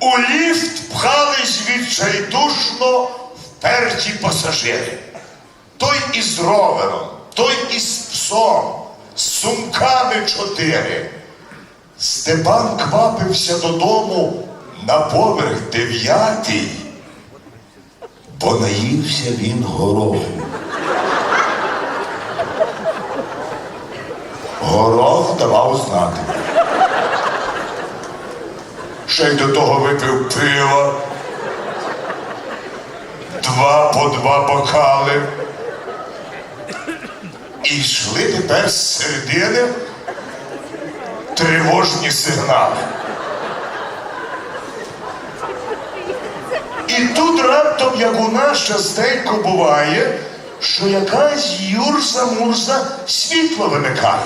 У ліфт пхались відчайдушно вперті пасажири. Той із ровером, той із псом, з сумками чотири. Степан квапився додому на поверх дев'ятий, бо наївся він гороху. Горох давав знати. Ще й до того випив пиво. Два по два бокали. І йшли тепер з середини тривожні сигнали. І тут раптом, як у нас частенько буває, що якась юрса-мурса світло вимикає.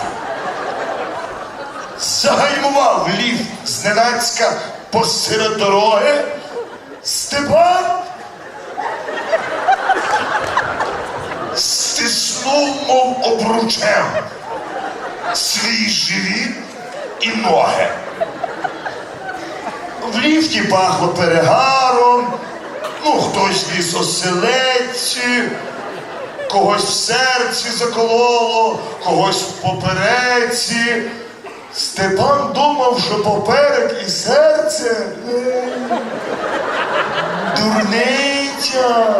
Загальмував ліфт зненацька посеред дороги. Степан стиснув, мов обручем, свій живіт і ноги. В ліфті пахло перегаром, ну хтось віз оселедці, когось в серці закололо, когось в попереці. Степан думав, що поперек і серце дурниця.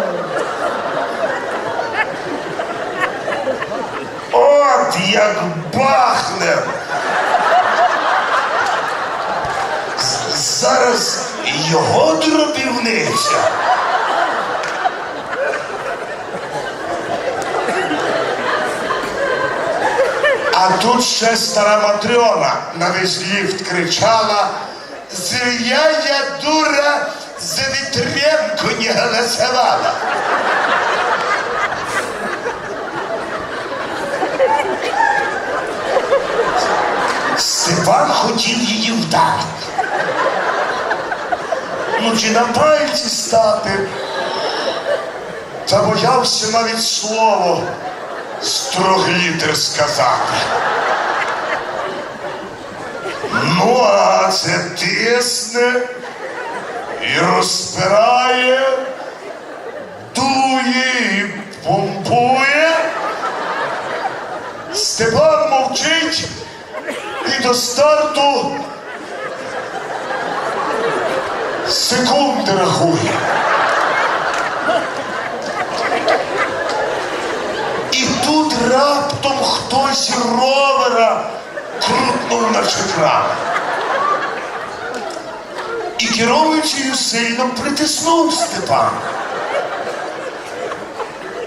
От як бахне. Зараз його дробівниця. А тут ще стара Матрьона на весь ліфт кричала Зря я дура за Вітренко не голосувала. Степан хотів її вдарити. Ну, чи на пальці стати, та боявся навіть слово строглітер сказати. Ну, а це тисне і розпирає, дує і помпує. Степан мовчить і до старту секунди рахує. І тут раптом хтось ровера крутнув на чекран. І керуючою сильно притиснув Степан.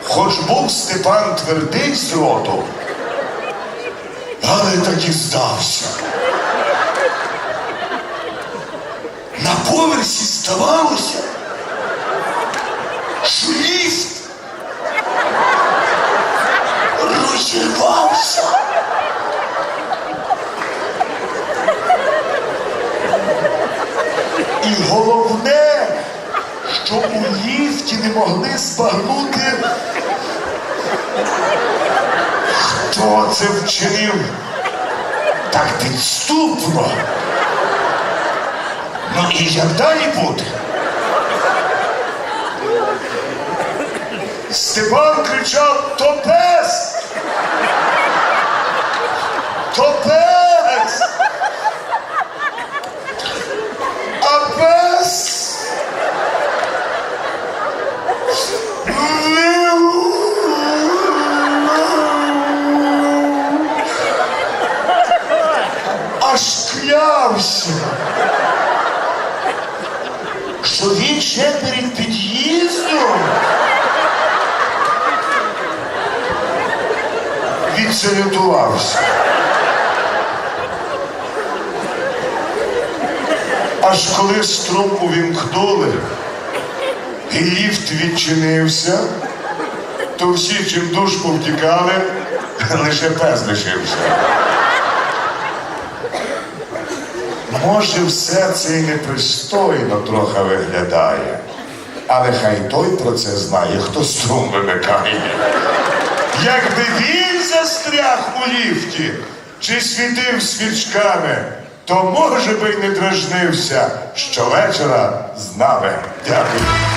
Хоч був Степан твердий з роду, але так і здався. На поверсі здавалося, що ліфт розірвався. Головне, що у ліфті не могли збагнути, хто це вчинив так підступно. Ну і як далі буде? Степан кричав то пес! То пес! А пес! Аж клявся, що він ще перед під'їздом відсорієнтувався. Аж коли струм увімкнули і ліфт відчинився, то всі чим душ повтікали, лише пес лишився. Може, все це і непристойно трохи виглядає, але хай той про це знає, хто струм вимикає. Якби він застряг у ліфті чи світив свічками, то може би й не дражнився щовечора з нами. Дякую.